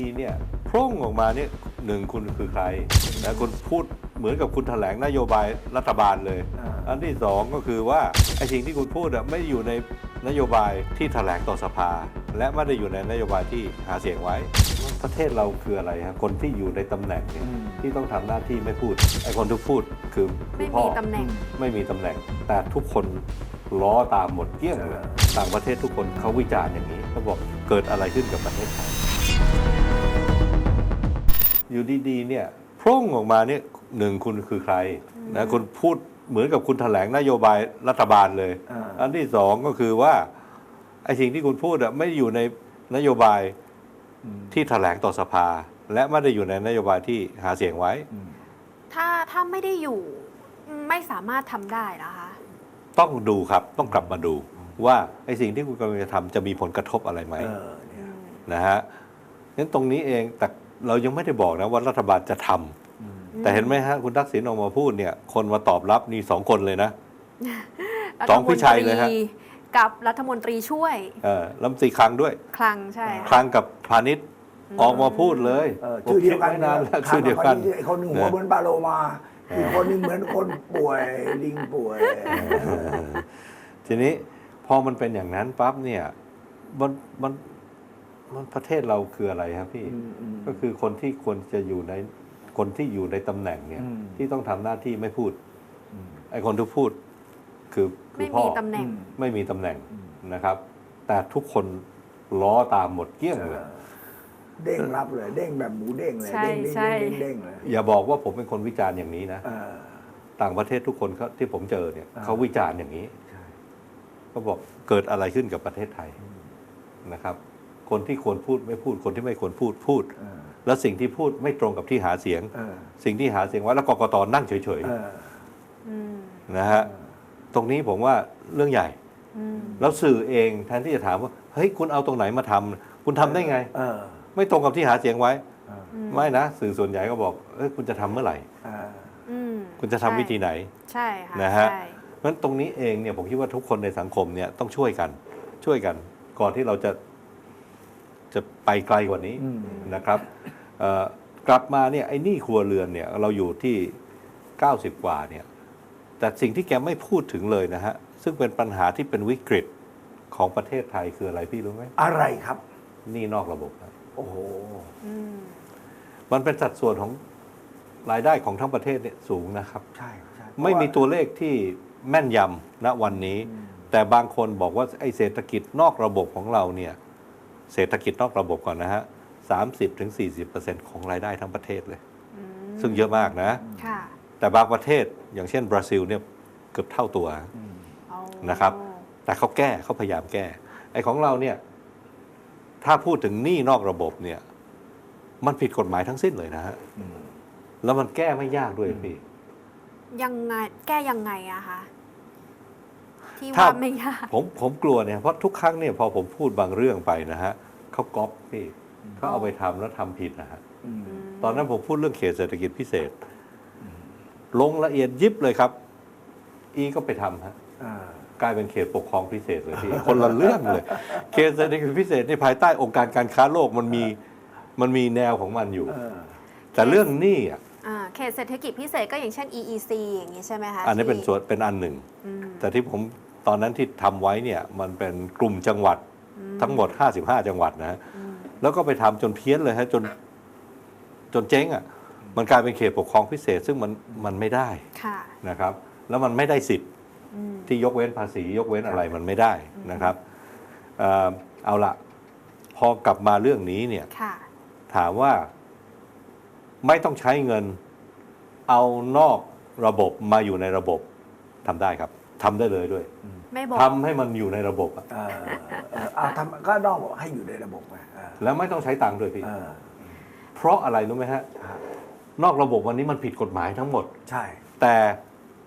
ดีๆเนี่ยโพร่งออกมาเนี่ยหนึ่งคุณคือใครนะคุณพูดเหมือนกับคุณแถลงนโยบายรัฐบาลเลยอ่าอันที่สองก็คือว่าไอ้สิ่งที่คุณพูดอะไม่ได้อยู่ในนโยบายที่แถลงต่อสภา และไม่ได้อยู่ในนโยบายที่หาเสียงไว้ ประเทศเราคืออะไรฮะคนที่อยู่ในตำแหน่งเนี่ยที่ต้องทำหน้าที่ไม่พูดไอ้คนที่พูดคือคืไม่อพ่อมีตำแหน่งไม่มีตำแหน่ง แต่ทุกคนล้อตามหมดเกลี้ยงเลยต่างประเทศทุกคนเขาวิจารณ์อย่างนี้เขาบอกเกิดอะไรขึ้นกับประเทศไทย อยู่ดีๆเนี่ยโพร่งออกมาเนี่ยหนึ่งคุณคือใครนะคุณพูดเหมือนกับคุณแถลงนโยบายรัฐบาลเลยอ่าอันที่สองก็คือว่าไอ้สิ่งที่คุณพูดอะไม่ได้อยู่ในนโยบายที่แถลงต่อสภา และไม่ได้อยู่ในนโยบายที่หาเสียงไว้ ถ้าถ้าไม่ได้อยู่ไม่สามารถทำได้นะคะต้องดูครับต้องกลับมาดูว่าไอ้สิ่งที่คุณกำลังจะทำจะมีผลกระทบอะไรไหมเออเนี่ยนะฮะงั้นตรงนี้เองแต่ เรายังไม่ได้บอกนะว่ารัฐบาลจะทำแต่เห็นไหมฮะ คุณทักษิณออกมาพูดเนี่ย คนมาตอบรับนี่สองคนเลยนะรัสองพี่ชัยเลยฮะฐมนตรีกับรัฐมนตรีช่วยเออลำตรีคลังด้วย คลังใช่คค่ะลังกับพาณิชย์ออกมาพูดเลยเออชื่อเดียวกันผมคิไนานแล้วชื่อเดียวกันไอ้คนหนึ่งหัวเหมือนปลาโลมาอีกคนหนึ่งเหมือนคนป่วยลิงป่วย ทีนี้พอมันเป็นอย่างนั้นปั๊บเนี่ยมันมัน มันประเทศเราคืออะไรครับพี่อืมอืมก็คือคนที่ควรจะอยู่ในคนที่อยู่ในตำแหน่งเนี่ยอืมที่ต้องทำหน้าที่ไม่พูดไอ้คนที่พูดคือคืไม่อพ่มีอตำแหน่งไม่มีตำแหน่งนะครับ แต่ทุกคนล้อตามหมดเกลี้ยงเลยเด้งรับเลย เด้งแบบหมูเด้งเลยใช่เด้งเด้งใช่เด้งเด้งเลยอย่าบอกว่าผมเป็นคนวิจารณ์อย่างนี้นะเออต่างประเทศทุกคนเขาที่ผมเจอเนี่ยอ่าเขาวิจารณ์อย่างนี้ใช่เขาบอกเกิดอะไรขึ้นกับประเทศไทยนะครับ คนที่ควรพูดไม่พูดคนที่ไม่ควรพูดพูดเออแล้วสิ่งที่พูดไม่ตรงกับที่หาเสียงเออสิ่งที่หาเสียงไว้แล้วกกตนั่งเฉยเอออืมๆนะฮะตรงนี้ผมว่าเรื่องใหญ่อืมแล้วสื่อเองแทนที่จะถามว่าเฮ้ยคุณเอาตรงไหนมาทำคุณทำได้ไงเออไม่ตรงกับที่หาเสียงไว้เอออืมไม่นะสื่อส่วนใหญ่ก็บอกเอ้ยคุณจะทำเมื่อไหร่เอออืมคุณจะทำวิธีไหน ใช่ค่ะนะฮะใช่เพราะฉะนั้นตรงนี้เองเนี่ยผมคิดว่าทุกคนในสังคมเนี่ยต้องช่วยกันช่วยกัน ก่อนที่เราจะ จะไปไกลกว่านี้อืมนะครับเอ่อกลับมาเนี่ยไอ้หนี้ครัวเรือนเนี่ยเราอยู่ที่ 90 กว่าเนี่ยแต่สิ่งที่แกไม่พูดถึงเลยนะฮะ ซึ่งเป็นปัญหาที่เป็นวิกฤตของประเทศไทยคืออะไรพี่รู้ไหมอะไรครับหนี้นอกระบบครับโอ้โหอืมมันเป็นสัดส่วนของรายได้ของทั้งประเทศเนี่ยสูงนะครับ ใช่ใช่ไม่มีตัวเลขที่แม่นยำณวันนี้ แต่บางคนบอกว่าไอ้เศรษฐกิจนอกระบบของเราเนี่ย เศรษฐกิจนอกระบบก่อนนะฮะสามสิบถึงสี่สิบเปอร์เซ็นต์ของรายได้ทั้งประเทศเลยอืมซึ่งเยอะมากนะ ค่ะแต่บางประเทศอย่างเช่นบราซิลเนี่ยเกือบเท่าตัวเอานะครับ แต่เขาแก้เขาพยายามแก้ ไอ้ของเราเนี่ย ถ้าพูดถึงหนี้นอกระบบเนี่ย มันผิดกฎหมายทั้งสิ้นเลยนะฮะอืมแล้วมันแก้ไม่ยากด้วยพี่ ยังไงแก้ยังไงอะคะ ที่ถ้าว่าไม่ยากผมผมกลัวเนี่ยเพราะทุกครั้งเนี่ยพอผมพูดบางเรื่องไปนะฮะเขาก๊อปพี่เขาเอาไปทำแล้วทำผิดนะฮะอืมตอนนั้นผมพูดเรื่องเขตเศรษฐกิจพิเศษ ลงละเอียดยิบเลยครับ อีก็ไปทำฮะอ่ากลายเป็นเขตปกครองพิเศษเลยพี่คนละเรื่องเลย เขตเศรษฐกิจพิเศษในภายใต้องค์การการค้าโลกมันมีมันมีแนวของมันอยู่เออแต่เรื่องหนี้อะอ่าเขตเศรษฐกิจพิเศษก็อย่างเช่น EEC อย่างนี้ใช่ไหมคะ อันนี้เป็นที่ส่วนเป็นอันหนึ่งอืมแต่ที่ผม ตอนนั้นที่ทำไว้เนี่ยมันเป็นกลุ่มจังหวัดทั้งหมด 55 จังหวัดนะฮะอืมแล้วก็ไปทำจนเพี้ยนเลยฮะจนจนเจ๊งอะมันกลายเป็นเขตปกครองพิเศษ ซึ่งมันมันไม่ได้ค่ะนะครับ แล้วมันไม่ได้สิทธิ์อืมที่ยกเว้นภาษียกเว้นอะไรมันไม่ได้นะครับเอ่อเอาละพอกลับมาเรื่องนี้เนี่ยค่ะถามว่าไม่ต้องใช้เงินเอานอกระบบมาอยู่ในระบบทำได้ครับ ทำได้เลยด้วยไม่บอก ทำให้มันอยู่ในระบบอะเออเออเอาทำก็นอกบอกให้อยู่ในระบบไงเออแล้วไม่ต้องใช้ตังค์ด้วยพี่ เออเพราะอะไรรู้ไหมฮะ ฮะนอกระบบวันนี้มันผิดกฎหมายทั้งหมด ใช่ แต่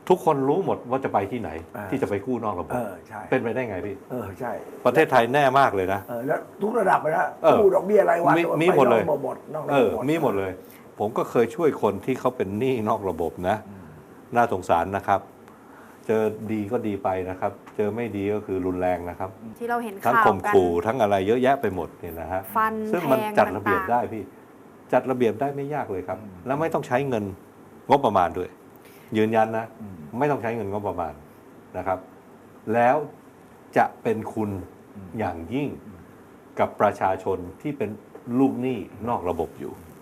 ทุกคนรู้หมดว่าจะไปที่ไหน อ่า ที่จะไปกู้นอกระบเอบอใช่เป็นไปได้ไงพี่ เออใช่ประเทศไทยแน่มากเลยนะ เออแล้วทุกระดับเลยนะเออกู้ดอกเบี้ยรายวันมีไปมีหมดเลย นอกระบบนอกระเอบบอ มีหมดเลย ผมก็เคยช่วยคนที่เขาเป็นหนี้นอกระบบนะ น่าสงสารนะครับ เจอดีก็ดีไปนะครับ เจอไม่ดีก็คือรุนแรงนะครับ ที่เราเห็นทั้งข่าวข่มกันขู่ทั้งอะไรเยอะแยะไปหมดเนี่ยนะฮะฟันซึ่งแทมันงจัดระเบียบต่างๆได้พี่ จัดระเบียบได้ไม่ยากเลยครับ แล้วไม่ต้องใช้เงินงบประมาณด้วย ยืนยันนะ อืมไม่ต้องใช้เงินงบประมาณนะครับ แล้วจะเป็นคุณอย่างยิ่งกับประชาชนที่เป็นลูกหนี้นอกระบบอยู่